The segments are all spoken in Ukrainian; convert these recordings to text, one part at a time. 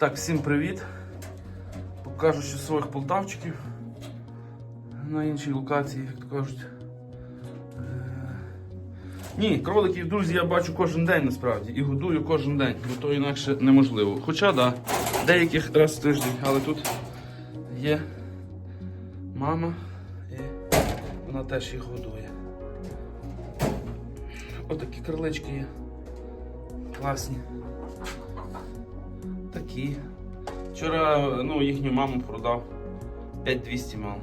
Так, всім привіт. Покажу ще своїх полтавчиків на іншій локації, як то кажуть. Е, Ні, кроликів, друзі, я бачу кожен день насправді і годую кожен день, бо то інакше неможливо. Хоча, да, деяких раз в тиждень, але тут є мама і вона теж їх годує. Отакі крилички є. Класні. Такі. Вчора ну, їхню маму продав 5200 мало.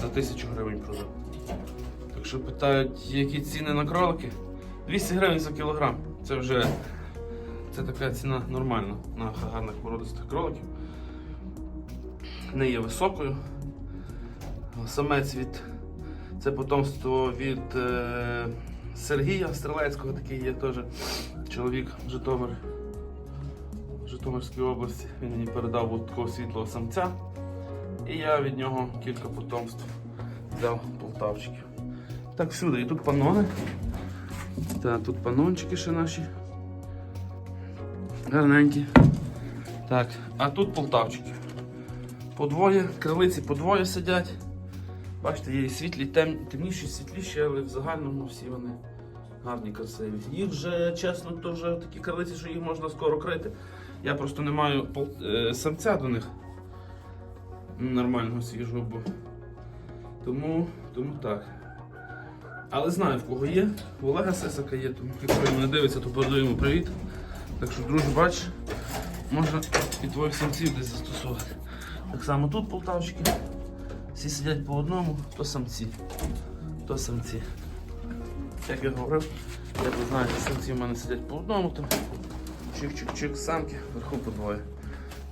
За 1000 гривень продав. Так що питають, які ціни на кролики? 200 гривень за кілограм. Це вже це така ціна нормальна на гарних породистих кроликів. Не є високою. Самець від це потомство від е, Сергія Стрелецького, такий є теж чоловік Житомир. Житомирській області. Він мені передав от такого світлого самця. І я від нього кілька потомств взяв полтавчиків. Так, всюди. І тут панони. Так, тут панончики ще наші. Гарненькі. Так, а тут полтавчики. По двоє, крилиці по двоє сидять. Бачите, є і світлі, тем, темніші, світліші, але в загальному всі вони гарні, красиві. Їх вже, чесно, то вже такі крилиці, що їх можна скоро крити. Я просто не маю е, самця до них нормального свіжого, бо тому, тому так. Але знаю, в кого є. У Олега Сисака є, тому якщо він не дивиться, то передаю йому привіт. Так що, друже, бач, можна і твоїх самців десь застосувати. Так само тут полтавчики. Всі сидять по одному, то самці, то самці. Як я говорив, як ви знаєте, самці в мене сидять по одному, то чик-чик-чик, самки, вверху по двоє.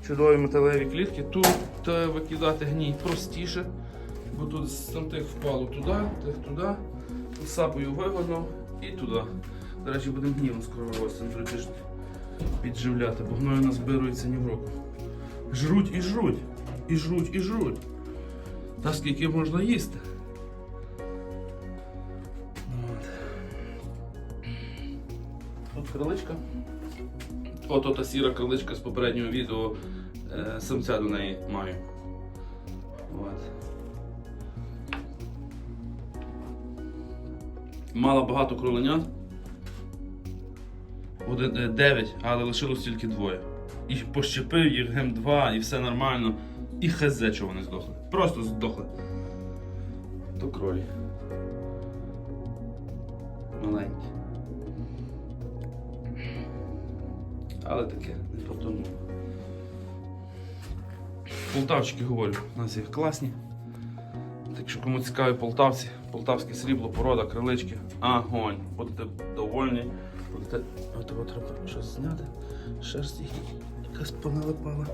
Чудові металеві клітки. Тут викидати гній простіше, бо тут з тамтих впало туди, тих туди, сапою вигодно і туди. До речі, будемо гнівом скоро вивозити на тиждень підживляти, бо гною назбирується ні в року. Жруть і жруть, і жруть, і жруть. Та скільки можна їсти. Криличка. Ото та сіра криличка з попереднього відео. Е, самця до неї маю. От. Мала багато кроленят. Один, е, дев'ять, але лишилось тільки двоє. І пощепив їх гем 2 і все нормально. І хз, чого вони здохли. Просто здохли. То кролі. Маленькі. Але таке, не по. Полтавчики говорю, у нас їх класні. Так що кому цікаві полтавці, полтавське срібло, порода, крилички, огонь. Будете довольні. Будете. От от треба щось зняти. Шерсть якась поналипала.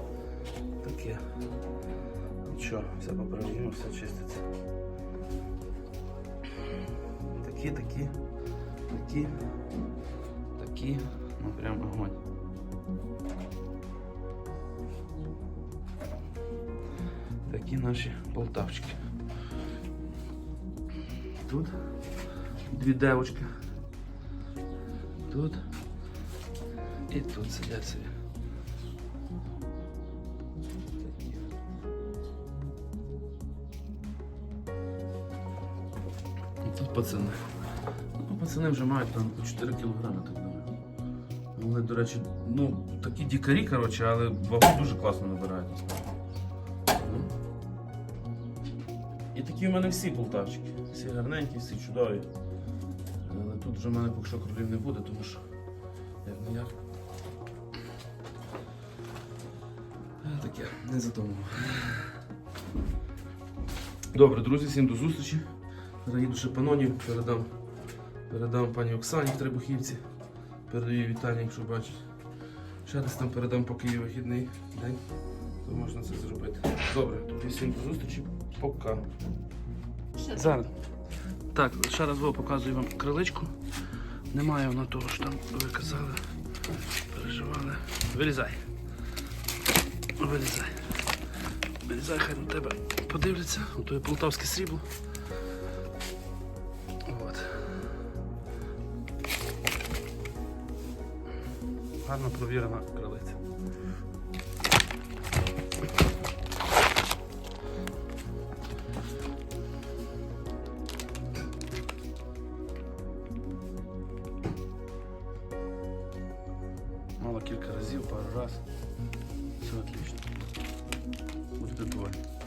Таке. Нічого, все поправимо, все чиститься. Такі, такі, такі, такі, ну прям огонь. Такі наші полтавчики. Тут дві девочки. Тут і тут сидять собі. І тут пацани. Ну, пацани вже мають там по 4 кілограми, думаю. Вони, до речі, ну, такі дікарі, коротше, але вагу дуже класно набирають. І такі в мене всі полтавчики. Всі гарненькі, всі чудові. Але тут вже в мене поки що кролів не буде, тому що як не як. Е, Таке, не задумав. Добре, друзі, всім до зустрічі. Зараз їду ще панонів, передам, передам пані Оксані в Требухівці. Передаю вітання, якщо бачить. Ще десь там передам, поки є вихідний день, то можна це зробити. Добре, тоді всім до зустрічі. Пока. Зараз. Так, ще раз показую вам криличку. Немає воно того, що там ви казали. Переживали. Вилізай. Вилізай. Вилізай, хай на тебе подивляться. Ото є полтавське срібло. гарно провірена крилиця. Мало кілька разів, пару раз. Все отлично. Буде доволі.